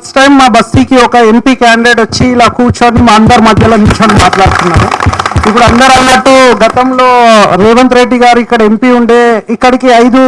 First time మా బస్తీకి ఒక ఎంపీ క్యాండిడేట్ వచ్చి ఇలా కూర్చొని మా అందరి మధ్యలో నిల్చొని మాట్లాడుతున్నారు. ఇప్పుడు అందరు అన్నట్టు గతంలో రేవంత్ రెడ్డి గారు ఇక్కడ ఎంపీ ఉండే ఇక్కడికి ఐదు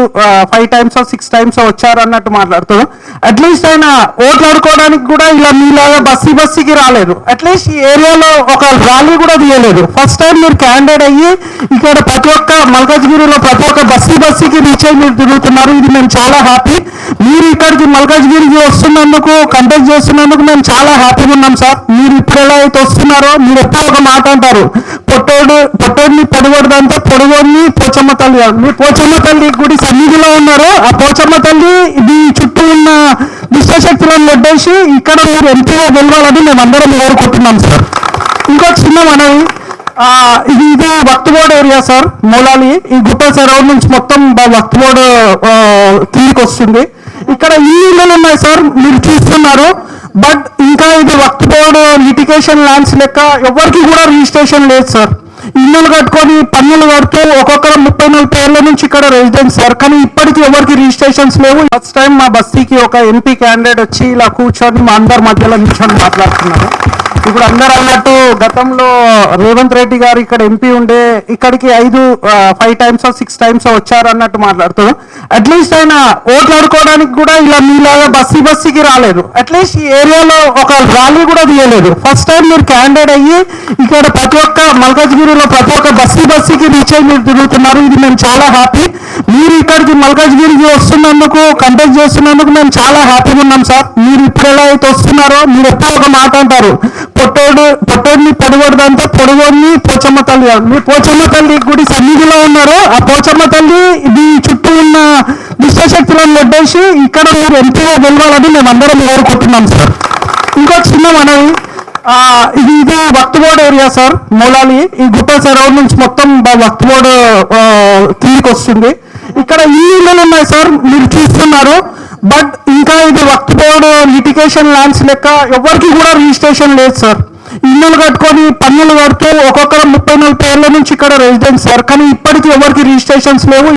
ఫైవ్ టైమ్స్ సిక్స్ టైమ్స్ వచ్చారు అన్నట్టు మాట్లాడుతారు అట్లీస్ట్ ఆయన ఓట్లాడుకోవడానికి కూడా ఇలా మీలాగా బస్సీ బస్సీకి రాలేదు. అట్లీస్ట్ ఈ ఏరియాలో ఒక ర్యాలీ కూడా తీయలేదు. ఫస్ట్ టైం మీరు క్యాండిడేట్ అయ్యి ఇక్కడ ప్రతి ఒక్క మల్కాజ్గిరిలో ప్రతి ఒక్క బస్సీ బస్సీకి రీచ్ అయ్యి మీరు తిరుగుతున్నారు. ఇది మేము చాలా హ్యాపీ మీరు ఇక్కడికి మల్కాజ్గిరికి వస్తున్నందుకు కంటెక్ట్ చేస్తున్నందుకు మేము చాలా హ్యాపీగా ఉన్నాం సార్. మీరు ఇప్పుడు ఎలా అయితే వస్తున్నారో మీరు ఎప్పుడు ఒక మాట అంటారు. పొట్టోడు పొట్టోడిని పొడగొడదంటే పొడగొని పోచమ్మ తల్లి మీ పోచమ్మ తల్లి గుడి సన్నిధిలో ఉన్నారు. ఆ పోచమ్మ తల్లి మీ చుట్టూ ఉన్న దుష్టశక్తులను వడ్డేసి ఇక్కడ మీరు ఎంపీగా గెలవాలని మేము అందరం కోరుకుంటున్నాం సార్. ఇంకో చిన్న మనవి. ఇది ఇది వక్తబోర్డ్ ఏరియా సార్ మూలాలి. ఈ గుట్ట సరౌండ్ నుంచి మొత్తం వక్తబోర్డ్ కిందికి వస్తుంది. ఇక్కడ ఈ ఇల్లులు ఉన్నాయి సార్ మీరు చూస్తున్నారు. బట్ ఇంకా ఇది వక్తబోర్డ్ లిటికేషన్ ల్యాండ్స్ లెక్క ఎవరికి కూడా రిజిస్ట్రేషన్ లేదు సార్. ఇల్లులు కట్టుకొని పన్నులు కడుతూ ఒక్కొక్కరు ముప్పై నలభై ఏళ్ళ నుంచి ఇక్కడ రెసిడెన్స్ సార్. కానీ ఇప్పటికీ ఎవరికి రిజిస్ట్రేషన్స్ లేవు. ఫస్ట్ టైం మా బస్తీకి ఒక ఎంపీ క్యాండిడేట్ వచ్చి ఇలా కూర్చొని మా అందరి మధ్యలో నిల్చొని మాట్లాడుతున్నారు. ఇప్పుడు అందరు అన్నట్టు గతంలో రేవంత్ రెడ్డి గారు ఇక్కడ ఎంపీ ఉండే ఇక్కడికి ఐదు ఫైవ్ టైమ్స్ సిక్స్ టైమ్స్ వచ్చారు అన్నట్టు మాట్లాడుతూ అట్లీస్ట్ ఆయన ఓట్లు ఆడుకోవడానికి కూడా ఇలా మీలాగా బస్సీ బస్సీకి రాలేదు. అట్లీస్ట్ ఈ ఏరియాలో ఒక ర్యాలీ కూడా తీయలేదు. ఫస్ట్ టైం మీరు క్యాండిడేట్ అయ్యి ఇక్కడ ప్రతి ఒక్క మల్కాజ్గిరిలో ప్రతి ఒక్క బస్సీ బస్సీకి రీచ్ అయ్యి మీరు తిరుగుతున్నారు. ఇది మేము చాలా హ్యాపీ మీరు ఇక్కడికి మల్కాజ్గిరికి వస్తున్నందుకు కంటెక్ట్ చేస్తున్నందుకు మేము చాలా హ్యాపీగా ఉన్నాం సార్ మీరు ఇప్పుడు ఎలా అయితే వస్తున్నారో మీరు ఎప్పుడు ఒక మాట అంటారు. పొట్టోడు పొట్టోడిని పొడగొడదంటే పొడగోడిని పోచమ్మ తల్లి మీ పోచమ్మ తల్లి గుడి సన్నిధిలో ఉన్నారు. ఆ పోచమ్మ తల్లి ఇది చుట్టూ ఉన్న దుష్టశక్తులను వడ్డేసి ఇక్కడ మీరు ఎంపీగా గెలవాలని మేము అందరం కోరుకుంటున్నాం సార్ ఇంకో చిన్న మనవి. ఇది ఇది వక్తబోర్డ్ ఏరియా సార్ మూలాలి. ఈ గుట్ట సరౌండ్ నుంచి మొత్తం వక్తబోర్డ్ కిందికి వస్తుంది. ఇక్కడ ఈ ఇళ్ళు ఉన్నాయి సార్ మీరు చూస్తున్నారు. బట్ ఇంకా ఇది వక్తబోర్డ్ లిటికేషన్ ల్యాండ్స్ లెక్క ఎవరికి కూడా రిజిస్ట్రేషన్ లేదు సార్. ఇల్లులు కట్టుకొని పన్నులు కడుతూ ఒక్కొక్కరు ముప్పై నలభై ఏళ్ళ నుంచి ఇక్కడ రెసిడెన్స్ సార్. కానీ ఇప్పటికీ ఎవరికి రిజిస్ట్రేషన్స్ లేవు.